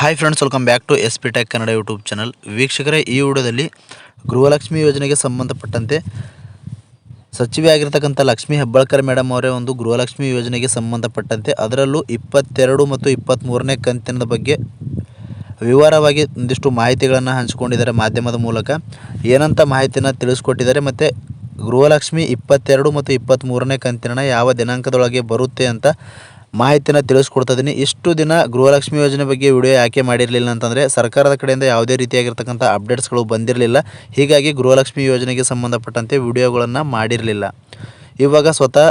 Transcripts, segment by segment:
Hi friends welcome back to S P tech Kannada YouTube channel ವೀಕ್ಷಕರೇ, ಈ ವಿಡಿಯೋದಲ್ಲಿ ಗೃಹಲಕ್ಷ್ಮಿ ಯೋಜನೆಗೆ ಸಂಬಂಧಪಟ್ಟಂತೆ ಸಚಿವೆ ಆಗಿರ್ತಕ್ಕಂಥ ಲಕ್ಷ್ಮೀ ಹೆಬ್ಬಾಳ್ಕರ್ ಮೇಡಮ್ ಅವರೇ ಒಂದು ಗೃಹಲಕ್ಷ್ಮಿ ಯೋಜನೆಗೆ ಸಂಬಂಧಪಟ್ಟಂತೆ ಅದರಲ್ಲೂ ಇಪ್ಪತ್ತೆರಡು ಮತ್ತು ಇಪ್ಪತ್ತ್ಮೂರನೇ ಕಂತಿನ ಬಗ್ಗೆ ವಿವರವಾಗಿ ಒಂದಿಷ್ಟು ಮಾಹಿತಿಗಳನ್ನು ಹಂಚಿಕೊಂಡಿದ್ದಾರೆ ಮಾಧ್ಯಮದ ಮೂಲಕ. ಏನಂತ ಮಾಹಿತಿನ ತಿಳಿಸ್ಕೊಟ್ಟಿದ್ದಾರೆ ಮತ್ತು ಗೃಹಲಕ್ಷ್ಮಿ ಇಪ್ಪತ್ತೆರಡು ಮತ್ತು ಇಪ್ಪತ್ತ್ಮೂರನೇ ಕಂತಿನ ಯಾವ ದಿನಾಂಕದೊಳಗೆ ಬರುತ್ತೆ ಅಂತ ಮಾಹಿತಿನ ತಿಳಿಸ್ಕೊಡ್ತಾ ಇದ್ದೀನಿ ಇಷ್ಟು ದಿನ ಗೃಹಲಕ್ಷ್ಮಿ ಯೋಜನೆ ಬಗ್ಗೆ ವಿಡಿಯೋ ಯಾಕೆ ಮಾಡಿರಲಿಲ್ಲ ಅಂತಂದರೆ ಸರ್ಕಾರದ ಕಡೆಯಿಂದ ಯಾವುದೇ ರೀತಿಯಾಗಿರ್ತಕ್ಕಂಥ ಅಪ್ಡೇಟ್ಸ್ಗಳು ಬಂದಿರಲಿಲ್ಲ. ಹೀಗಾಗಿ ಗೃಹಲಕ್ಷ್ಮಿ ಯೋಜನೆಗೆ ಸಂಬಂಧಪಟ್ಟಂತೆ ವಿಡಿಯೋಗಳನ್ನು ಮಾಡಿರಲಿಲ್ಲ. ಇವಾಗ ಸ್ವತಃ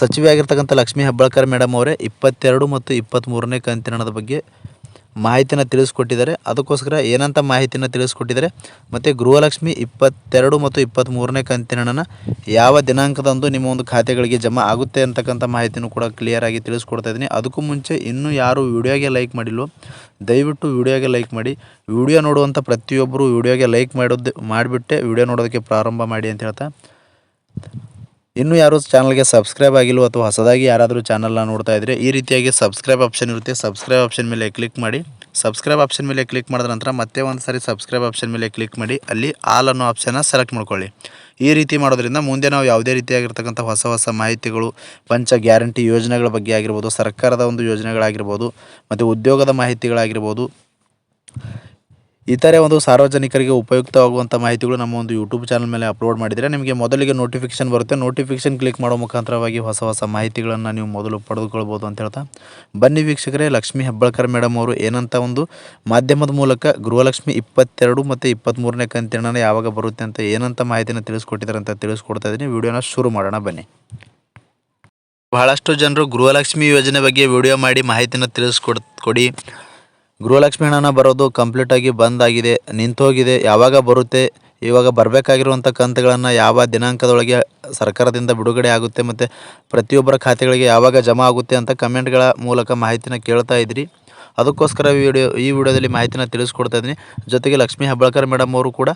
ಸಚಿವೆ ಆಗಿರ್ತಕ್ಕಂಥ ಲಕ್ಷ್ಮೀ ಹೆಬ್ಬಾಳ್ಕರ್ ಮೇಡಮ್ ಅವರೇ ಇಪ್ಪತ್ತೆರಡು ಮತ್ತು ಇಪ್ಪತ್ತ್ಮೂರನೇ ಕಂತಿನದ ಬಗ್ಗೆ ಮಾಹಿತಿನ ತಿಳಿಸ್ಕೊಟ್ಟಿದ್ದಾರೆ. ಅದಕ್ಕೋಸ್ಕರ ಏನಂತ ಮಾಹಿತಿನ ತಿಳಿಸ್ಕೊಟ್ಟಿದ್ದಾರೆ. ಮತ್ತು ಗೃಹಲಕ್ಷ್ಮಿ ಇಪ್ಪತ್ತೆರಡು ಮತ್ತು ಇಪ್ಪತ್ತ್ಮೂರನೇ ಕಂತಿನ ಹಣನ ಯಾವ ದಿನಾಂಕದಂದು ನಿಮ್ಮ ಒಂದು ಖಾತೆಗಳಿಗೆ ಜಮಾ ಆಗುತ್ತೆ ಅಂತಕ್ಕಂಥ ಮಾಹಿತಿನೂ ಕೂಡ ಕ್ಲಿಯರಾಗಿ ತಿಳಿಸ್ಕೊಡ್ತಾ ಇದ್ದೀನಿ. ಅದಕ್ಕೂ ಮುಂಚೆ ಇನ್ನೂ ಯಾರು ವಿಡಿಯೋಗೆ ಲೈಕ್ ಮಾಡಿಲ್ವೋ, ದಯವಿಟ್ಟು ವಿಡಿಯೋಗೆ ಲೈಕ್ ಮಾಡಿ. ವಿಡಿಯೋ ನೋಡುವಂಥ ಪ್ರತಿಯೊಬ್ಬರು ವಿಡಿಯೋಗೆ ಲೈಕ್ ಮಾಡೋದು, ಮಾಡಿಬಿಟ್ಟೆ ವಿಡಿಯೋ ನೋಡೋದಕ್ಕೆ ಪ್ರಾರಂಭ ಮಾಡಿ ಅಂತ ಹೇಳ್ತಾ. ಇನ್ನೂ ಯಾರು ಚಾನಲ್ಗೆ ಸಬ್ಸ್ಕ್ರೈಬ್ ಆಗಿಲ್ಲ ಅಥವಾ ಹೊಸದಾಗಿ ಯಾರಾದರೂ ಚಾನಲ್ನ ನೋಡ್ತಾ ಇದ್ದರೆ ಈ ರೀತಿಯಾಗಿ ಸಬ್ಸ್ಕ್ರೈಬ್ ಆಪ್ಷನ್ ಇರುತ್ತೆ. ಸಬ್ಸ್ಕ್ರೈಬ್ ಆಪ್ಷನ್ ಮೇಲೆ ಕ್ಲಿಕ್ ಮಾಡಿ. ಸಬ್ಸ್ಕ್ರೈಬ್ ಆಪ್ಷನ್ ಮೇಲೆ ಕ್ಲಿಕ್ ಮಾಡಿದ ನಂತರ ಮತ್ತೆ ಒಂದು ಸಾರಿ ಸಬ್ಸ್ಕ್ರೈಬ್ ಆಪ್ಷನ್ ಮೇಲೆ ಕ್ಲಿಕ್ ಮಾಡಿ. ಅಲ್ಲಿ ಆಲ್ ಅನ್ನೋ ಆಪ್ಷನ್ನ ಸೆಲೆಕ್ಟ್ ಮಾಡ್ಕೊಳ್ಳಿ. ಈ ರೀತಿ ಮಾಡೋದ್ರಿಂದ ಮುಂದೆ ನಾವು ಯಾವುದೇ ರೀತಿಯಾಗಿರ್ತಕ್ಕಂಥ ಹೊಸ ಹೊಸ ಮಾಹಿತಿಗಳು, ಪಂಚ ಗ್ಯಾರಂಟಿ ಯೋಜನೆಗಳ ಬಗ್ಗೆ ಆಗಿರ್ಬೋದು, ಸರ್ಕಾರದ ಒಂದು ಯೋಜನೆಗಳಾಗಿರ್ಬೋದು, ಮತ್ತು ಉದ್ಯೋಗದ ಮಾಹಿತಿಗಳಾಗಿರ್ಬೋದು ಇತರೆ ಒಂದು ಸಾರ್ವಜನಿಕರಿಗೆ ಉಪಯುಕ್ತವಾಗುವಂಥ ಮಾಹಿತಿಗಳು ನಮ್ಮ ಒಂದು ಯೂಟ್ಯೂಬ್ ಚಾನಲ್ ಮೇಲೆ ಅಪ್ಲೋಡ್ ಮಾಡಿದರೆ ನಿಮಗೆ ಮೊದಲಿಗೆ ನೋಟಿಫಿಕೇಶನ್ ಬರುತ್ತೆ. ನೋಟಿಫಿಕೇಶನ್ ಕ್ಲಿಕ್ ಮಾಡೋ ಮುಖಾಂತರವಾಗಿ ಹೊಸ ಹೊಸ ಮಾಹಿತಿಗಳನ್ನು ನೀವು ಮೊದಲು ಪಡೆದುಕೊಳ್ಬೋದು ಅಂತ ಹೇಳ್ತಾ. ಬನ್ನಿ ವೀಕ್ಷಕರೇ, ಲಕ್ಷ್ಮಿ ಹೆಬ್ಬಳ್ಕರ್ ಮೇಡಮ್ ಅವರು ಏನಂತ ಒಂದು ಮಾಧ್ಯಮದ ಮೂಲಕ ಗೃಹಲಕ್ಷ್ಮಿ ಇಪ್ಪತ್ತೆರಡು ಮತ್ತು ಇಪ್ಪತ್ತ್ಮೂರನೇ ಕಂತಿನ ಯಾವಾಗ ಬರುತ್ತೆ ಅಂತ ಏನಂತ ಮಾಹಿತಿನ ತಿಳಿಸ್ಕೊಟ್ಟಿದ್ದಾರೆ ಅಂತ ತಿಳಿಸ್ಕೊಡ್ತಾ ಇದ್ದೀನಿ. ವಿಡಿಯೋನ ಶುರು ಮಾಡೋಣ, ಬನ್ನಿ. ಬಹಳಷ್ಟು ಜನರು ಗೃಹಲಕ್ಷ್ಮಿ ಯೋಜನೆ ಬಗ್ಗೆ ವಿಡಿಯೋ ಮಾಡಿ ಮಾಹಿತಿನ ತಿಳಿಸ್ಕೊಡ್, ಕೊಡಿ. ಗೃಹಲಕ್ಷ್ಮಿ ಹಣನ ಬರೋದು ಕಂಪ್ಲೀಟಾಗಿ ಬಂದಾಗಿದೆ ನಿಂತೋಗಿದೆ, ಯಾವಾಗ ಬರುತ್ತೆ, ಇವಾಗ ಬರಬೇಕಾಗಿರುವಂಥ ಕಂತುಗಳನ್ನು ಯಾವ ದಿನಾಂಕದೊಳಗೆ ಸರ್ಕಾರದಿಂದ ಬಿಡುಗಡೆ ಆಗುತ್ತೆ ಮತ್ತು ಪ್ರತಿಯೊಬ್ಬರ ಖಾತೆಗಳಿಗೆ ಯಾವಾಗ ಜಮಾ ಆಗುತ್ತೆ ಅಂತ ಕಮೆಂಟ್ಗಳ ಮೂಲಕ ಮಾಹಿತಿನ ಕೇಳ್ತಾ ಇದ್ರಿ. ಅದಕ್ಕೋಸ್ಕರ ವಿಡಿಯೋ, ಈ ವಿಡಿಯೋದಲ್ಲಿ ಮಾಹಿತಿನ ತಿಳಿಸ್ಕೊಡ್ತಾ ಇದ್ದೀನಿ. ಜೊತೆಗೆ ಲಕ್ಷ್ಮಿ ಹೆಬ್ಬಾಳ್ಕರ್ ಮೇಡಮ್ ಅವರು ಕೂಡ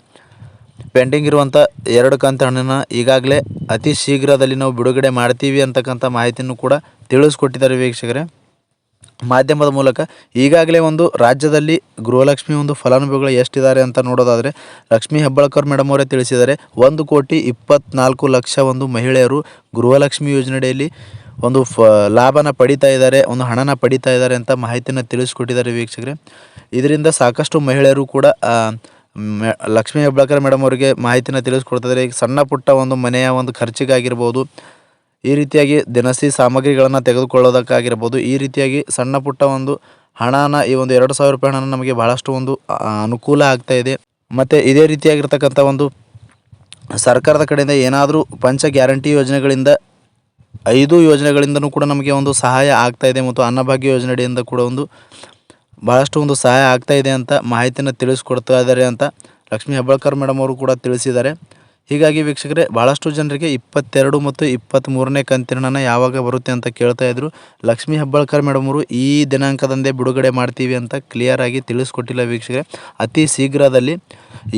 ಪೆಂಡಿಂಗ್ ಇರುವಂಥ ಎರಡು ಕಂತು ಹಣನ ಈಗಾಗಲೇ ಅತಿ ಶೀಘ್ರದಲ್ಲಿ ನಾವು ಬಿಡುಗಡೆ ಮಾಡ್ತೀವಿ ಅಂತಕ್ಕಂಥ ಮಾಹಿತಿನೂ ಕೂಡ ತಿಳಿಸ್ಕೊಟ್ಟಿದ್ದಾರೆ ವೀಕ್ಷಕರೇ. ಮಾಧ್ಯಮದ ಮೂಲಕ ಈಗಾಗಲೇ ಒಂದು ರಾಜ್ಯದಲ್ಲಿ ಗೃಹಲಕ್ಷ್ಮಿ ಒಂದು ಫಲಾನುಭವಿಗಳು ಎಷ್ಟಿದ್ದಾರೆ ಅಂತ ನೋಡೋದಾದರೆ ಲಕ್ಷ್ಮಿ ಹೆಬ್ಬಾಳ್ಕರ್ ಮೇಡಮ್ ಅವರೇ ತಿಳಿಸಿದ್ದಾರೆ. ಒಂದು ಕೋಟಿ ಇಪ್ಪತ್ನಾಲ್ಕು ಲಕ್ಷ ಒಂದು ಮಹಿಳೆಯರು ಗೃಹಲಕ್ಷ್ಮಿ ಯೋಜನೆಯಡಿಯಲ್ಲಿ ಒಂದು ಫ, ಲಾಭನ ಪಡಿತಾ ಇದ್ದಾರೆ, ಒಂದು ಹಣನ ಪಡಿತಾ ಇದ್ದಾರೆ ಅಂತ ಮಾಹಿತಿನ ತಿಳಿಸ್ಕೊಟ್ಟಿದ್ದಾರೆ ವೀಕ್ಷಕರೇ. ಇದರಿಂದ ಸಾಕಷ್ಟು ಮಹಿಳೆಯರು ಕೂಡ ಲಕ್ಷ್ಮೀ ಹೆಬ್ಬಾಳ್ಕರ್ ಮೇಡಮ್ ಅವರಿಗೆ ಮಾಹಿತಿನ ತಿಳಿಸ್ಕೊಡ್ತಿದ್ದಾರೆ. ಈಗ ಸಣ್ಣ ಪುಟ್ಟ ಒಂದು ಮನೆಯ ಒಂದು ಖರ್ಚಿಗಾಗಿರ್ಬೋದು ಈ ರೀತಿಯಾಗಿ ದಿನಸಿ ಸಾಮಗ್ರಿಗಳನ್ನು ತೆಗೆದುಕೊಳ್ಳೋದಕ್ಕಾಗಿರ್ಬೋದು. ಈ ರೀತಿಯಾಗಿ ಸಣ್ಣ ಪುಟ್ಟ ಒಂದು ಹಣನ, ಈ ಒಂದು ಎರಡು ಸಾವಿರ ರೂಪಾಯಿ ಹಣನ ನಮಗೆ ಬಹಳಷ್ಟು ಒಂದು ಅನುಕೂಲ ಆಗ್ತಾ ಇದೆ. ಮತ್ತು ಇದೇ ರೀತಿಯಾಗಿರ್ತಕ್ಕಂಥ ಒಂದು ಸರ್ಕಾರದ ಕಡೆಯಿಂದ ಏನಾದರೂ ಪಂಚ ಗ್ಯಾರಂಟಿ ಯೋಜನೆಗಳಿಂದ, ಐದು ಯೋಜನೆಗಳಿಂದನೂ ಕೂಡ ನಮಗೆ ಒಂದು ಸಹಾಯ ಆಗ್ತಾ ಇದೆ ಮತ್ತು ಅನ್ನಭಾಗ್ಯ ಯೋಜನೆಯಿಂದ ಕೂಡ ಒಂದು ಭಾಳಷ್ಟು ಒಂದು ಸಹಾಯ ಆಗ್ತಾ ಇದೆ ಅಂತ ಮಾಹಿತಿಯನ್ನು ತಿಳಿಸ್ಕೊಡ್ತಾ ಇದ್ದಾರೆ ಅಂತ ಲಕ್ಷ್ಮೀ ಹೆಬ್ಬಾಳ್ಕರ್ ಮೇಡಮ್ ಅವರು ಕೂಡ ತಿಳಿಸಿದ್ದಾರೆ. ಹೀಗಾಗಿ ವೀಕ್ಷಕರೇ ಭಾಳಷ್ಟು ಜನರಿಗೆ ಇಪ್ಪತ್ತೆರಡು ಮತ್ತು ಇಪ್ಪತ್ತ್ಮೂರನೇ ಕಂತಿನ ಯಾವಾಗ ಬರುತ್ತೆ ಅಂತ ಕೇಳ್ತಾ ಇದ್ರು. ಲಕ್ಷ್ಮೀ ಹೆಬ್ಬಾಳ್ಕರ್ ಮೇಡಮ್ ಅವರು ಈ ದಿನಾಂಕದಂದೇ ಬಿಡುಗಡೆ ಮಾಡ್ತೀವಿ ಅಂತ ಕ್ಲಿಯರ್ ಆಗಿ ತಿಳಿಸ್ಕೊಟ್ಟಿಲ್ಲ ವೀಕ್ಷಕರೇ. ಅತಿ ಶೀಘ್ರದಲ್ಲಿ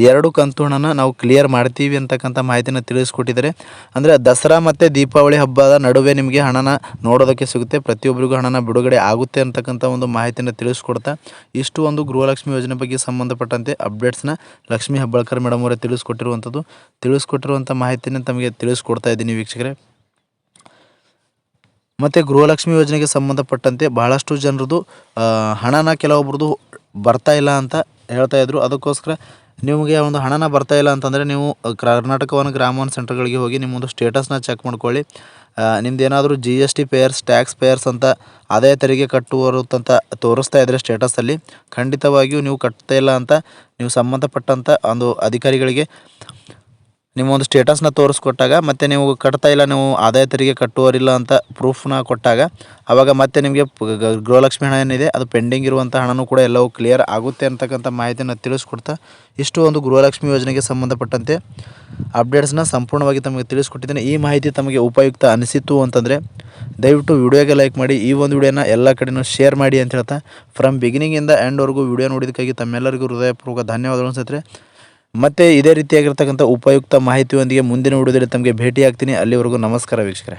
ಎರಡು ಕಂತು ಹಣನ ನಾವು ಕ್ಲಿಯರ್ ಮಾಡ್ತೀವಿ ಅಂತಕ್ಕಂಥ ಮಾಹಿತಿನ ತಿಳಿಸ್ಕೊಟ್ಟಿದ್ದಾರೆ. ಅಂದರೆ ದಸರಾ ಮತ್ತು ದೀಪಾವಳಿ ಹಬ್ಬದ ನಡುವೆ ನಿಮಗೆ ಹಣನ ನೋಡೋದಕ್ಕೆ ಸಿಗುತ್ತೆ. ಪ್ರತಿಯೊಬ್ಬರಿಗೂ ಹಣನ ಬಿಡುಗಡೆ ಆಗುತ್ತೆ ಅಂತಕ್ಕಂಥ ಒಂದು ಮಾಹಿತಿನ ತಿಳಿಸ್ಕೊಡ್ತಾ, ಇಷ್ಟು ಒಂದು ಗೃಹಲಕ್ಷ್ಮಿ ಯೋಜನೆ ಬಗ್ಗೆ ಸಂಬಂಧಪಟ್ಟಂತೆ ಅಪ್ಡೇಟ್ಸ್ನ ಲಕ್ಷ್ಮೀ ಹೆಬ್ಬಾಳ್ಕರ್ ಮೇಡಮ್ ಅವರೇ ತಿಳಿಸ್ಕೊಟ್ಟಿರುವಂಥದ್ದು. ತಿಳಿಸ್ಕೊಟ್ಟಿರುವಂಥ ಮಾಹಿತಿನ ತಮಗೆ ತಿಳಿಸ್ಕೊಡ್ತಾ ಇದ್ದೀನಿ ವೀಕ್ಷಕರೇ. ಮತ್ತು ಗೃಹಲಕ್ಷ್ಮಿ ಯೋಜನೆಗೆ ಸಂಬಂಧಪಟ್ಟಂತೆ ಬಹಳಷ್ಟು ಜನರದು ಹಣನ ಕೆಲವೊಬ್ರದ್ದು ಬರ್ತಾ ಇಲ್ಲ ಅಂತ ಹೇಳ್ತಾ ಇದ್ರು. ಅದಕ್ಕೋಸ್ಕರ ನಿಮಗೆ ಒಂದು ಹಣನ ಬರ್ತಾ ಇಲ್ಲ ಅಂತಂದರೆ ನೀವು ಕರ್ನಾಟಕ ಗ್ರಾಮವನ್ ಸೆಂಟ್ರ್ಗಳಿಗೆ ಹೋಗಿ ನಿಮ್ಮೊಂದು ಸ್ಟೇಟಸ್ನ ಚೆಕ್ ಮಾಡ್ಕೊಳ್ಳಿ. ನಿಮ್ದು ಏನಾದರೂ G S T payers tax payers ಅಂತ ಆದಾಯ ತೆರಿಗೆ ಅಂತ ತೋರಿಸ್ತಾ ಇದ್ದರೆ ಸ್ಟೇಟಸಲ್ಲಿ ಖಂಡಿತವಾಗಿಯೂ ನೀವು ಕಟ್ತಾ ಇಲ್ಲ ಅಂತ, ನೀವು ಸಂಬಂಧಪಟ್ಟಂಥ ಒಂದು ಅಧಿಕಾರಿಗಳಿಗೆ ನಿಮ್ಮ ಒಂದು ಸ್ಟೇಟಸ್ನ ತೋರಿಸ್ಕೊಟ್ಟಾಗ ಮತ್ತು ನೀವು ಕಟ್ತಾ ಇಲ್ಲ, ನೀವು ಆದಾಯ ತೆರಿಗೆ ಕಟ್ಟುವರಿಲ್ಲ ಅಂತ ಪ್ರೂಫ್ನ ಕೊಟ್ಟಾಗ ಆವಾಗ ಮತ್ತೆ ನಿಮಗೆ ಗೃಹಲಕ್ಷ್ಮಿ ಹಣ ಏನಿದೆ, ಅದು ಪೆಂಡಿಂಗ್ ಇರುವಂಥ ಹಣನೂ ಕೂಡ ಎಲ್ಲವೂ ಕ್ಲಿಯರ್ ಆಗುತ್ತೆ ಅಂತಕ್ಕಂಥ ಮಾಹಿತಿಯನ್ನು ತಿಳಿಸ್ಕೊಡ್ತಾ ಇಷ್ಟು ಒಂದು ಗೃಹಲಕ್ಷ್ಮಿ ಯೋಜನೆಗೆ ಸಂಬಂಧಪಟ್ಟಂತೆ ಅಪ್ಡೇಟ್ಸ್ನ ಸಂಪೂರ್ಣವಾಗಿ ತಮಗೆ ತಿಳಿಸ್ಕೊಟ್ಟಿದ್ದೇನೆ. ಈ ಮಾಹಿತಿ ತಮಗೆ ಉಪಯುಕ್ತ ಅನಿಸಿತು ಅಂತಂದರೆ ದಯವಿಟ್ಟು ವಿಡಿಯೋಗೆ ಲೈಕ್ ಮಾಡಿ, ಈ ಒಂದು ವಿಡಿಯೋನ ಎಲ್ಲ ಕಡೆನೂ ಶೇರ್ ಮಾಡಿ ಅಂತ ಹೇಳ್ತಾ ಫ್ರಮ್ ಬಿಗಿನಿಂಗಿಂದ ಎಂಡ್ವರೆಗೂ ವಿಡಿಯೋ ನೋಡಿದ್ದಕ್ಕಾಗಿ ತಮ್ಮೆಲ್ಲರಿಗೂ ಹೃದಯಪೂರ್ವಕ ಧನ್ಯವಾದಗಳು ಅನ್ಸುತ್ತೆ ಮತ್ತು ಇದೇ ರೀತಿಯಾಗಿರ್ತಕ್ಕಂಥ ಉಪಯುಕ್ತ ಮಾಹಿತಿಯೊಂದಿಗೆ ಮುಂದಿನ ವಿಡಿಯೋದಲ್ಲಿ ತಮಗೆ ಭೇಟಿಯಾಗ್ತೀನಿ. ಅಲ್ಲಿವರೆಗೂ ನಮಸ್ಕಾರ ವೀಕ್ಷಕರೇ.